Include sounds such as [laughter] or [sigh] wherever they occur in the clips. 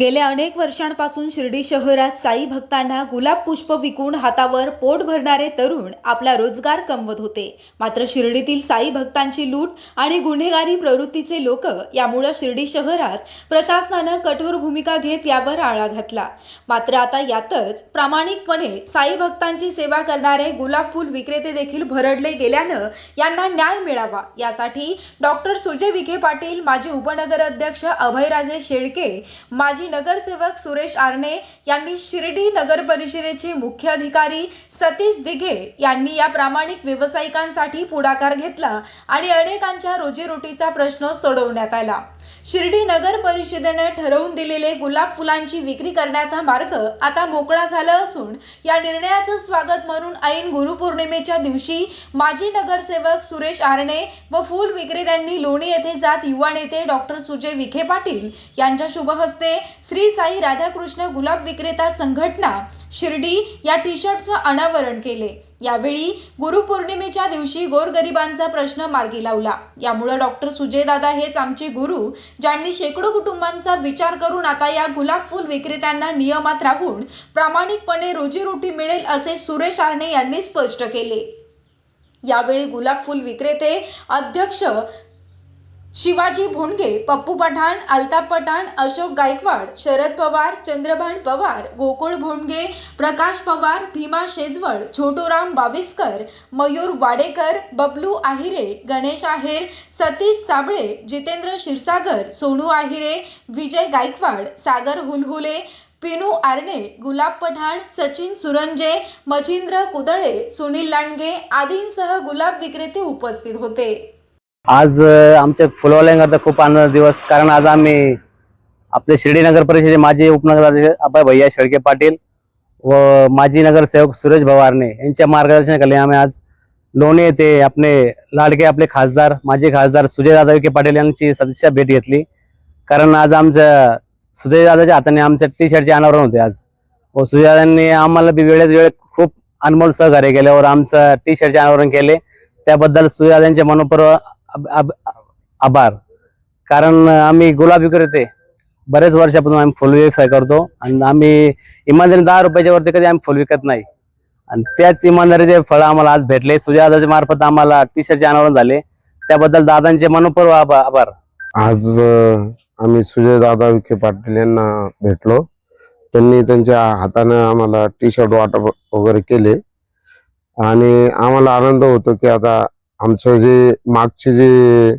गेल्या अनेक वर्षांपासून शिर्डी शहरात साई भक्तांना गुलाब पुष्प विकून हातावर पोट भरणारे तरुण आपला रोजगार कमवत होते. मात्र शिर्डीतील साई भक्तांची लूट आणि गुन्हेगारी प्रवृत्तीचे लोक यामुळे शिर्डी शहरात प्रशासनानं कठोर भूमिका घेत यावर आळा घातला. मात्र आता यातच प्रामाणिकपणे साई भक्तांची सेवा करणारे गुलाब फूल विक्रेते देखील भरडले गेल्यानं यांना न्याय मिळावा. यासाठी डॉक्टर सुजय विखे पाटील माजी उपनगर अध्यक्ष अभयराजे शेळके माजी नगरसेवक सुरेश आरणे यांनी शिर्डी नगर परिषदेचे मुख्य अधिकारी सतीश दिघे यांनी या प्रामाणिक व्यावसायिकांसाठी पुढाकार घेतला आणि अनेकांच्या रोजीरोटीचा प्रश्न सोडवण्यात आला. शिर्डी नगर परिषदेनं ठरवून दिलेले गुलाब फुलांची विक्री करण्याचा मार्ग आता मोकळा झाला असून या निर्णयाचं स्वागत म्हणून ऐन गुरुपौर्णिमेच्या दिवशी माजी नगरसेवक सुरेश आरणे व फूल विक्रेत्यांनी लोणी येथे जात युवा नेते डॉक्टर सुजय विखे पाटील यांच्या शुभहस्ते श्री साई राधाकृष्ण गुलाब विक्रेता संघटना शिर्डी या टी शर्टचं अनावरण केले. यावेळी गुरुपौर्णिमेच्या दिवशी गोरगरिबांचा प्रश्न मार्गी लावला. यामुळे डॉक्टर सुजयदादा हेच आमचे गुरु ज्यांनी शेकडो कुटुंबांचा विचार करून आता या गुलाब फुल विक्रेत्यांना नियमात राहून प्रामाणिकपणे रोजीरोटी मिळेल असे सुरेश आरणे यांनी स्पष्ट केले. यावेळी गुलाब फुल विक्रेते अध्यक्ष शिवाजी भोंडगे पप्पू पठाण अल्ताप पठाण अशोक गायकवाड शरद पवार चंद्रभान पवार गोकुळ भोंडगे प्रकाश पवार भीमा शेजवळ छोटूराम बाविस्कर मयूर वाडेकर बबलू आहिरे गणेश आहेर सतीश साबळे जितेंद्र क्षीरसागर सोनू आहिरे विजय गायकवाड सागर हुलहुले पिनू आरणे गुलाब पठाण सचिन सुरंजे मच्छिंद्र कुदळे सुनील लांडगे आदींसह गुलाब विक्रेते उपस्थित होते. आज आमच्या फुलवाल्यांकरता खूप आनंद दिवस कारण आज आम्ही आपले शिर्डी नगर परिषदेचे माजी उपनगराध्यक्ष अभय भैया शेळके पाटील व माजी नगरसेवक सुरेश भवारणे यांच्या मार्गदर्शनाखाली आम्ही आज लोणी येथे आपले लाडके आपले खासदार माजी खासदार सुजयदादा विखे पाटील यांची सदस्य भेट घेतली. कारण आज आमच्या सुजयदादाच्या हाताने आमच्या टी शर्टचे अनावरण होते आज. व सुजयदादांनी आम्हाला बी वेळेत वेळ खूप अनमोल सहकार्य केल्यावर आमचं टी शर्टचे अनावरण केले. त्याबद्दल सुजयदादांचे मनपूर्वक आभार. कारण आम्ही गुलाब विक्रेते बरेच वर्षापासून आम्ही फुल व्यवसाय करतो आणि आम्ही इमानदारी दहा रुपयाच्या वरती कधी आम्ही फुल विकत नाही. आणि त्याच इमानदारीचे फळ आम्हाला आज भेटले सुजादाच्या मार्फत आम्हाला टी शर्टचे अनावरण झाले. त्याबद्दल दादांचे मनपूर्वक आभा- आभार. आज आम्ही सुजय दादा विखे पाटील यांना भेटलो. त्यांनी त्यांच्या हाताने आम्हाला टी शर्ट वाटप वगैरे केले. आणि आम्हाला आनंद होतो की आता आमचं जे मागचे जे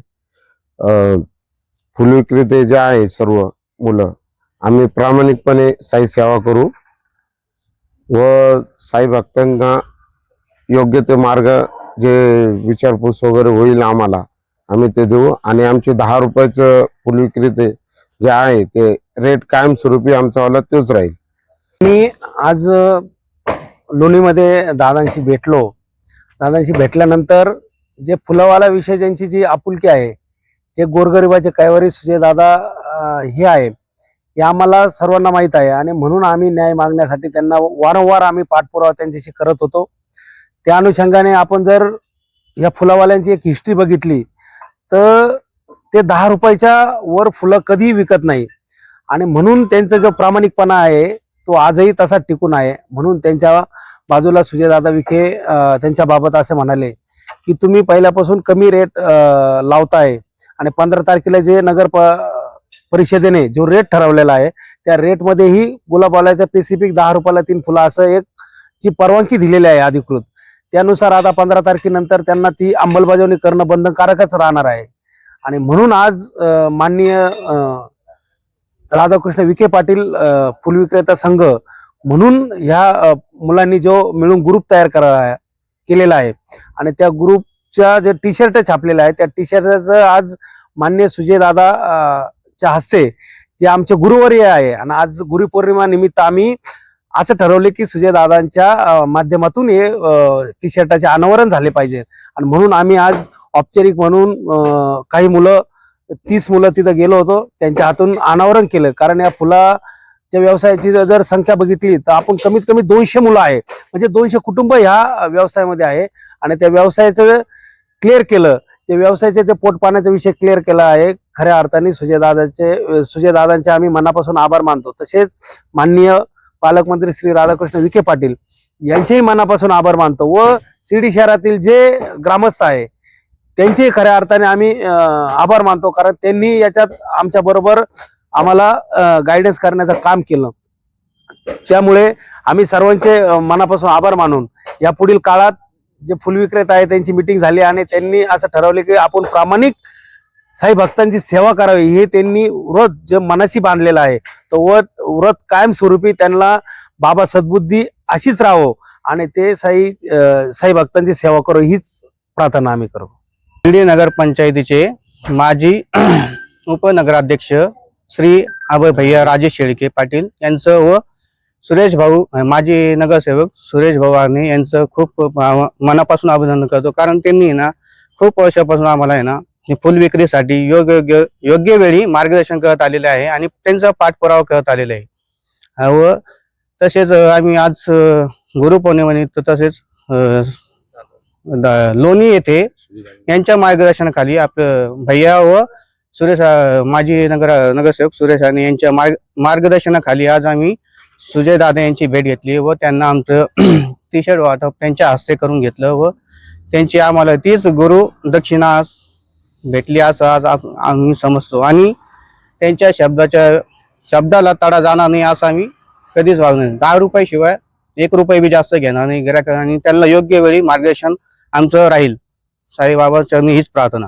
फुलविक्रेते फुल विक्रेते जे आहे सर्व मुलं आम्ही प्रामाणिकपणे साई सेवा करू व साई भक्तांना योग्य ते मार्ग जे विचारपूस वगैरे होईल आम्हाला आम्ही ते देऊ. आणि आमचे दहा रुपयाचं फुल विक्रेते जे आहे ते रेट कायमस्वरूपी आमचा तेच राहील. मी आज लोणीमध्ये दादांशी भेटलो. दादांशी भेटल्यानंतर जे फुलावाला विषय ज्यांची जी आपुलकी आहे जे गोरगरिबाचे कैवारी सुजय दादा हे आहे हे आम्हाला सर्वांना माहीत आहे आणि म्हणून आम्ही न्याय मागण्यासाठी त्यांना वारंवार आम्ही पाठपुरावा त्यांच्याशी करत होतो. त्या अनुषंगाने आपण जर या फुलावाल्यांची एक हिस्ट्री बघितली तर ते दहा रुपयाच्या वर फुलं कधीही विकत नाही. आणि म्हणून त्यांचा जो प्रामाणिकपणा आहे तो आजही तसा टिकून आहे. म्हणून त्यांच्या बाजूला सुजयदादा विखे त्यांच्याबाबत त्यांच्या बाबत असे म्हणाले की तुम्ही पहिल्यापासून कमी रेट लावताय. आणि पंधरा तारखेला जे नगर प- परिषदेने जो रेट ठरवलेला आहे त्या रेटमध्येही गुलाबवाल्याच्या स्पेसिफिक दहा रुपयाला तीन फुलं असं एक जी परवानगी दिलेली आहे अधिकृत. त्यानुसार आता पंधरा तारखेनंतर त्यांना ती अंमलबजावणी करणं बंधनकारकच राहणार आहे. आणि म्हणून आज माननीय राधाकृष्ण विखे पाटील फुलविक्रेता फुल विक्रेता संघ म्हणून ह्या मुलांनी जो मिळून ग्रुप तयार करा केलेला आहे. आणि त्या ग्रुपच्या जे टी शर्ट छापलेलं आहे त्या टी शर्टचं आज मान्य सुजयदादा च्या हस्ते जे आमचे गुरुवर्य आहे आणि आज गुरुपौर्णिमा निमित्त आम्ही असं ठरवले की सुजयदादांच्या माध्यमातून हे टी शर्टाचे अनावरण झाले पाहिजे. आणि म्हणून आम्ही आज औपचारिक म्हणून काही मुलं तीस मुलं तिथं गेलो होतो त्यांच्या हातून अनावरण केलं. कारण या फुला त्या व्यवसायाची जर- संख्या बघितली तर आपण कमीत कमी दोनशे मुलं आहे. म्हणजे दोनशे कुटुंब ह्या व्यवसायामध्ये आहे. आणि त्या व्यवसायाचं क्लिअर केलं ते व्यवसायाचे जे पोट पाण्याचा विषय क्लिअर केला आहे खऱ्या अर्थाने सुजयदादाचे सुजयदादांचे आम्ही मनापासून आभार मानतो. तसेच माननीय पालकमंत्री श्री राधाकृष्ण विखे पाटील यांचेही मनापासून आभार मानतो. व शिर्डी शहरातील जे ग्रामस्थ आहे त्यांचेही खऱ्या अर्थाने आम्ही आभार मानतो. कारण त्यांनी याच्यात आमच्या बरोबर आम्हाला गायडन्स करण्याचं काम केलं. त्यामुळे आम्ही सर्वांचे मनापासून आभार मानून या पुढील काळात जे फुल विक्रेता आहे त्यांची मिटिंग झाली आणि त्यांनी असं ठरवले की आपण प्रामाणिक साई भक्तांची सेवा करावी हे त्यांनी व्रत जे मनाशी बांधलेलं आहे तो व्रत व्रत कायमस्वरूपी त्यांना बाबा सद्बुद्धी अशीच राहो आणि ते साई साई भक्तांची सेवा करो हीच प्रार्थना आम्ही करू शिर्डी नगर पंचायतीचे माजी [clears throat] उपनगराध्यक्ष श्री अभय भैया राजेश शेळके पाटील यांचं व सुरेश भाऊ माजी नगरसेवक सुरेश भाऊ आर्णे यांचं खूप मनापासून अभिनंदन करतो. कारण त्यांनी ना खूप वर्षापासून आम्हाला आहे ना हे फुल विक्रीसाठी योग्य योग्य योग्य वेळी मार्गदर्शन करत आलेले आहे आणि त्यांचा पाठपुरावा करत आलेला आहे. व तसेच आम्ही आज अं, गुरुपौर्णिमेनिमित्त तसेच लोणी येथे यांच्या मार्गदर्शनाखाली आपलं भैया व सुरेश माजी नगर नगरसेवक सुरेश आणि यांच्या मार्ग मार्गदर्शनाखाली आज आम्ही सुजय दादा यांची भेट घेतली व त्यांना आमचं [clears throat] टी शर्ट वाटप त्यांच्या हस्ते करून घेतलं व त्यांची आम्हाला तीच गुरु दक्षिणा आज भेटली असं आज आम्ही समजतो. आणि त्यांच्या शब्दाच्या शब्दाला तडा जाणार नाही असं आम्ही कधीच वागणार नाही. दहा रुपयाशिवाय एक रुपये बी जास्त घेणार नाही. गिरायक आणि त्यांना योग्य वेळी मार्गदर्शन आमचं राहील. साईबाबा चरणी हीच प्रार्थना.